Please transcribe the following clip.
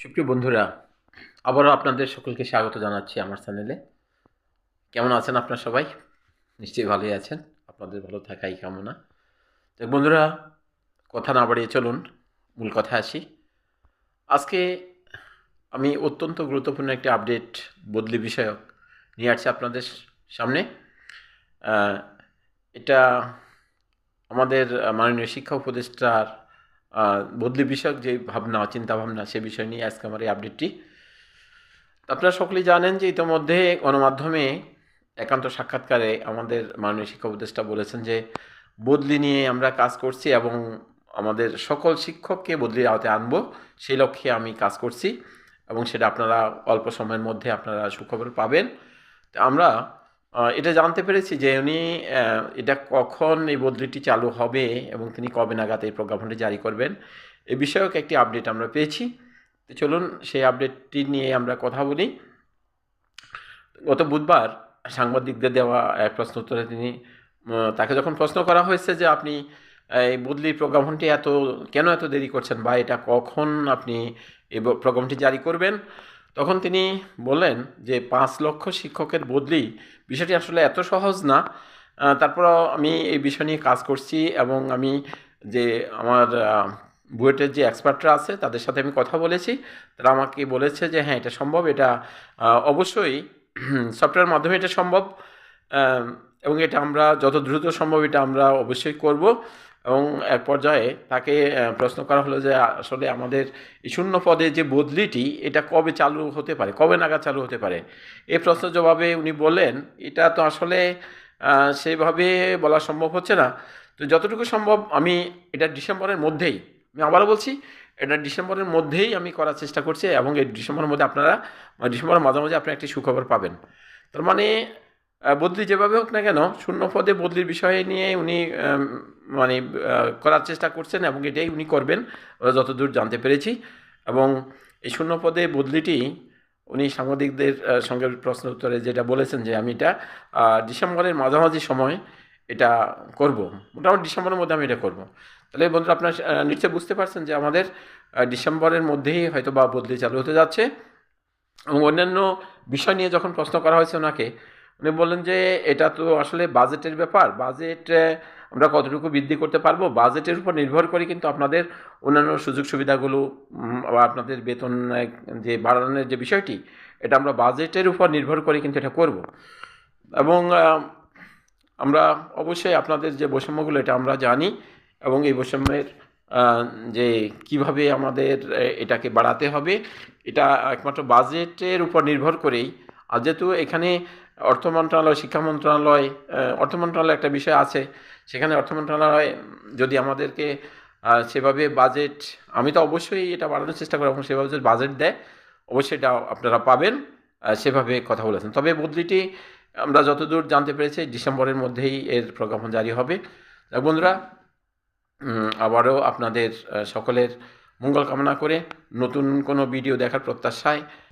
সুপ্রিয় বন্ধুরা, আবারও আপনাদের সকলকে স্বাগত জানাচ্ছি আমার চ্যানেলে। কেমন আছেন আপনারা সবাই? নিশ্চয়ই ভালোই আছেন। আপনাদের ভালো থাকাই কামনা। তো বন্ধুরা, কথা না বাড়িয়ে চলুন, মূল কথা আসি। আজকে আমি অত্যন্ত গুরুত্বপূর্ণ একটি আপডেট, বদলি বিষয়ক নিয়ে আসছি আপনাদের সামনে। এটা আমাদের মাননীয় শিক্ষা উপদেষ্টার বদলি বিষয়ক যে ভাবনা চিন্তাভাবনা সে বিষয় নিয়ে আজকে আমার এই আপডেটটি আপনারা সকলেই জানেন যে ইতিমধ্যে গণমাধ্যমে একান্ত সাক্ষাৎকারে আমাদের মাননীয় শিক্ষা উপদেষ্টা বলেছেন যে বদলি নিয়ে আমরা কাজ করছি এবং আমাদের সকল শিক্ষককে বদলির আওতায় আনব, সেই লক্ষ্যে আমি কাজ করছি এবং সেটা আপনারা অল্প সময়ের মধ্যে আপনারা সুখবর পাবেন। আমরা এটা জানতে পেরেছি যে উনি এটা কখন এই বদলিটি চালু হবে এবং তিনি কবে নাগাদ এই প্রজ্ঞাপনটি জারি করবেন। এ বিষয়ক একটি আপডেট আমরা পেয়েছি। তো চলুন সেই আপডেটটি নিয়ে আমরা কথা বলি। গত বুধবার সাংবাদিকদের দেওয়া এক প্রশ্ন উত্তরে তিনি তাকে যখন প্রশ্ন করা হয়েছে যে আপনি এই বদলির প্রজ্ঞাপনটি এত, কেন এত দেরি করছেন বা এটা কখন আপনি এই প্রজ্ঞাপনটি জারি করবেন তখন তিনি বললেন যে পাঁচ লক্ষ শিক্ষকের বদলি বিষয়টি আসলে এত সহজ না। আহ, তারপরও আমি এই বিষয় নিয়ে কাজ করছি এবং আমি যে আমার বুয়েটের যে এক্সপার্টরা আছে তাদের সাথে আমি কথা বলেছি। তারা আমাকে বলেছে যে হ্যাঁ এটা সম্ভব এটা অবশ্যই সফটওয়্যার মাধ্যমে এটা সম্ভব। এবং এটা আমরা যত দ্রুত সম্ভব এটা আমরা অবশ্যই করব এবং এক পর্যায়ে তাকে প্রশ্ন করা হলো যে, আসলে আমাদের শূন্য পদে যে বদলিটি, এটা কবে চালু হতে পারে, কবে নাগাদ চালু হতে পারে? এ প্রশ্ন জবাবে উনি বললেন, এটা তো আসলে সেভাবে বলা সম্ভব হচ্ছে না। তো যতটুকু সম্ভব আমি, এটা ডিসেম্বরের মধ্যেই, আমি আবারও বলছি, এটা ডিসেম্বরের মধ্যেই আমি করার চেষ্টা করছি এবং এই ডিসেম্বরের মধ্যে আপনারা মানে ডিসেম্বরের মাঝামাঝি আপনি একটি সুখবর পাবেন। তার মানে বদলি যেভাবে হোক না কেন, শূন্য পদে বদলির বিষয় নিয়ে উনি মানে করার চেষ্টা করছেন এবং এটাই উনি করবেন। ওরা যতদূর জানতে পেরেছি এবং এই শূন্য পদে বদলিটি উনি সাংবাদিকদের সঙ্গে প্রশ্ন উত্তরে যেটা বলেছেন যে আমি এটা ডিসেম্বরের মাঝামাঝি সময় এটা করব। মোটামুটি ডিসেম্বরের মধ্যে আমি এটা করব। তাহলে বন্ধুরা, আপনার নিশ্চয়ই বুঝতে পারছেন যে আমাদের ডিসেম্বরের মধ্যেই হয়তো বা বদলি চালু হতে যাচ্ছে এবং অন্যান্য বিষয় নিয়ে যখন প্রশ্ন করা হয়েছে ওনাকে উনি বললেন যে, এটা তো আসলে বাজেটের ব্যাপার। বাজেট আমরা কতটুকু বৃদ্ধি করতে পারব? বাজেটের উপর নির্ভর করে কিন্তু আপনাদের অন্যান্য সুযোগ সুবিধাগুলো বা আপনাদের বেতন যে বাড়ানোর যে বিষয়টি, এটা আমরা বাজেটের উপর নির্ভর করে কিন্তু এটা করব। এবং আমরা অবশ্যই আপনাদের যে বৈষম্যগুলো, এটা আমরা জানি এবং এই বৈষম্যের যে কীভাবে আমাদের এটাকে বাড়াতে হবে, এটা একমাত্র বাজেটের উপর নির্ভর করেই। আর যেহেতু এখানে অর্থ মন্ত্রণালয়, শিক্ষা মন্ত্রণালয় অর্থ মন্ত্রণালয় একটা বিষয় আছে। সেখানে অর্থ মন্ত্রণালয়, যদি আমাদেরকে সেভাবে বাজেট আমি তো অবশ্যই এটা বাড়ানোর চেষ্টা করি এবং সেভাবে যদি বাজেট দেয়, অবশ্যই এটা আপনারা পাবেন সেভাবে কথা বলেছেন। তবে বদলিটি আমরা যতদূর জানতে পেরেছি, ডিসেম্বরের মধ্যেই এর প্রজ্ঞাপন জারি হবে। বন্ধুরা আবারও আপনাদের সকলের মঙ্গল কামনা করে নতুন কোনো ভিডিও দেখার প্রত্যাশায়